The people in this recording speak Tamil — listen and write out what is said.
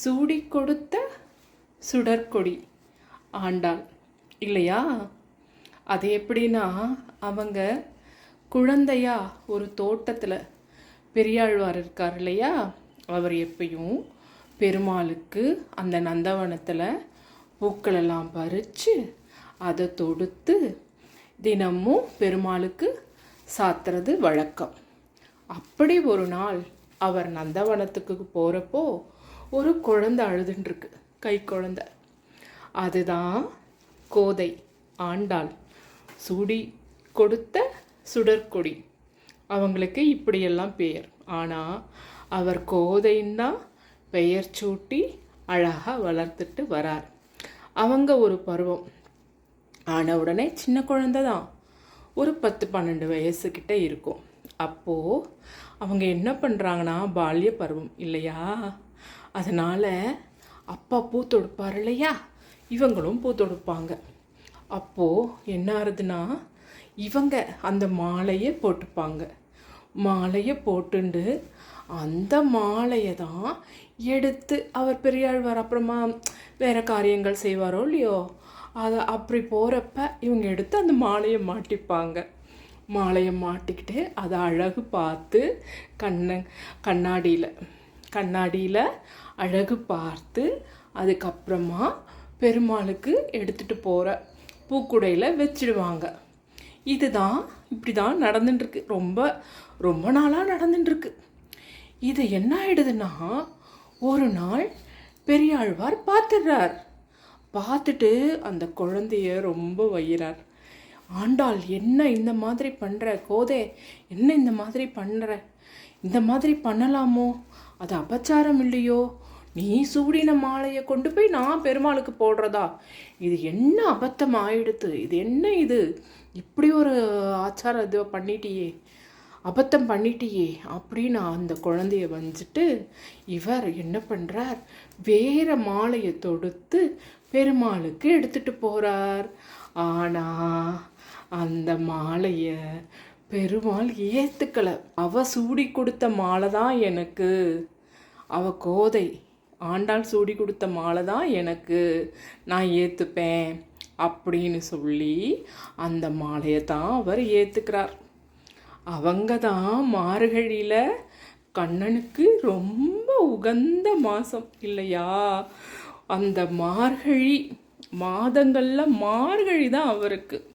சூடி கொடுத்த சுடற்கொடி. ஆண்டாள் இல்லையா? அது எப்படின்னா அவங்க குழந்தையா ஒரு தோட்டத்தில் பெரியாழ்வார் இருக்கார் இல்லையா? அவர் எப்பயும் பெருமாளுக்கு அந்த நந்தவனத்தில் பூக்களெல்லாம் பறித்து அதை தொடுத்து தினமும் பெருமாளுக்கு சாத்துறது வழக்கம். அப்படி ஒரு நாள் அவர் நந்தவனத்துக்கு போகிறப்போ ஒரு குழந்தை அழுதுன்ட்ருக்கு கை குழந்தை. அதுதான் கோதை ஆண்டாள். சுடி கொடுத்த சுடற்கொடி. அவங்களுக்கு இப்படியெல்லாம் பெயர் ஆனால் அவர் கோதைன்னு தான் பெயர் சூட்டி அழகாக வளர்த்துட்டு வரார். அவங்க ஒரு பருவம். ஆன உடனே சின்ன குழந்தை தான் ஒரு பத்து பன்னெண்டு வயசுக்கிட்ட இருக்கும். அப்போது அவங்க என்ன பண்ணுறாங்கன்னா பால்ய பருவம் இல்லையா? அதனால் அப்பா பூ தொடுப்பார் இல்லையா? இவங்களும் பூ தொடுப்பாங்க. அப்போது என்ன ஆகுதுன்னா இவங்க அந்த மாலையை போட்டுப்பாங்க. மாலையை போட்டுண்டு அந்த மாலையை தான் எடுத்து அவர் பெரியாழ்வார் அப்புறமா வேறு காரியங்கள் செய்வாரோ இல்லையோ? அதை அப்படி போகிறப்ப இவங்க எடுத்து அந்த மாலையை மாட்டிப்பாங்க. மாலையை மாட்டிக்கிட்டு அதை அழகு பார்த்து கண்ண கண்ணாடியில் கண்ணாடியில் அழகு பார்த்து அதுக்கப்புறமா பெருமாளுக்கு எடுத்துகிட்டு போகிற பூக்குடையில் வச்சிடுவாங்க. இதுதான் இப்படி தான் நடந்துட்டுருக்கு. ரொம்ப ரொம்ப நாளாக நடந்துட்டுருக்கு. இது என்ன ஆயிடுதுன்னா ஒரு நாள் பெரியாழ்வார் பார்த்துடுறார். பார்த்துட்டு அந்த குழந்தைய ரொம்ப வையிறார். ஆண்டாள் என்ன இந்த மாதிரி பண்ணுற கோதே என்ன இந்த மாதிரி பண்ணுற இந்த மாதிரி பண்ணலாமோ? அது அபச்சாரம் இல்லையோ? நீ சூடின மாலையை கொண்டு போய் நான் பெருமாளுக்கு போடுறதா? இது என்ன அபத்தம் ஆயிடுத்து? இது என்ன இது? இப்படி ஒரு ஆச்சாரம் இது பண்ணிட்டியே. அபத்தம் பண்ணிட்டியே அப்படின்னு அந்த குழந்தைய வந்துட்டு இவர் என்ன பண்ணுறார் வேற மாலையை தொடுத்து பெருமாளுக்கு எடுத்துட்டு போகிறார் ஆனால் அந்த மாலையை பெருமாள் ஏற்றுக்கலை அவ சூடி கொடுத்த மாலை தான் எனக்கு. அவ கோதை ஆண்டாள் சூடி கொடுத்த மாலை தான் எனக்கு. நான் ஏற்றுப்பேன் அப்படின்னு சொல்லி அந்த மாலையை தான் அவர் ஏற்றுக்கிறார் அவங்க தான் மார்கழியில் கண்ணனுக்கு ரொம்ப உகந்த மாதம் இல்லையா? அந்த மார்கழி மாதங்களில் மார்கழி தான் அவருக்கு.